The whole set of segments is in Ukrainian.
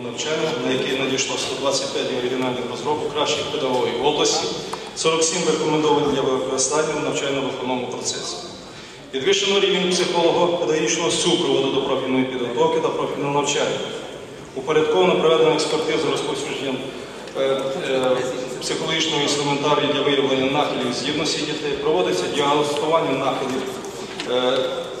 навчання, на який надійшло 125 оригінальних розробок кращих педагогів області, 47 рекомендовані для використання в навчально-виховному процесі. Підвищено рівень психолого-педагогічного супроводу до профільної підготовки та профільного навчання. Упорядковано проведено експертизу розповсюдженням е, е, психологічного інструментарію для виявлення нахилів здібності дітей, проводиться діагностування нахилів е,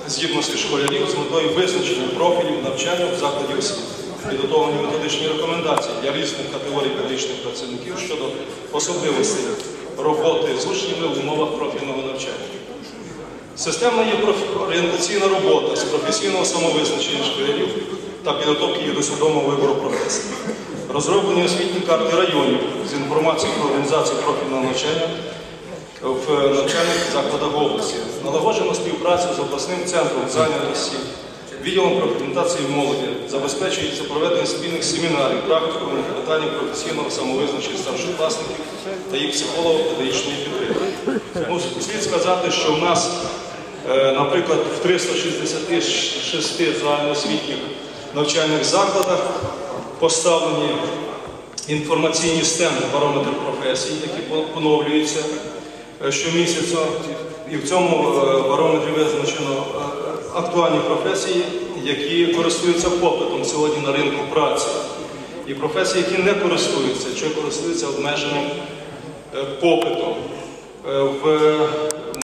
здібності школярів з метою визначення профілів навчання в закладі освіти. Підготовлені методичні рекомендації для різних категорій педагогічних працівників щодо особливостей роботи з учнями в умовах профільного навчання. Системна є орієнтаційна робота з професійного самовизначення школярів та підготовки їх до свідомого вибору професії. Розроблені освітні карти районів з інформацією про організацію профільного навчання в навчальних закладах області. Налагоджено співпрацю з обласним центром зайнятості, відділом профорієнтації молоді, забезпечується проведення спільних семінарів, практикумів на питання професійного самовизначення старшокласників та їх психолого-педагогічної підтримки. Ну, слід сказати, що в нас, е, наприклад, в 366 загальноосвітніх навчальних закладах поставлені інформаційні стенди барометр професій, які поновлюються е, щомісяця. І в цьому е, барометрі визначено актуальні професії, які користуються попитом сьогодні на ринку праці. І професії, які не користуються, чи користуються обмеженим е, попитом. Е, В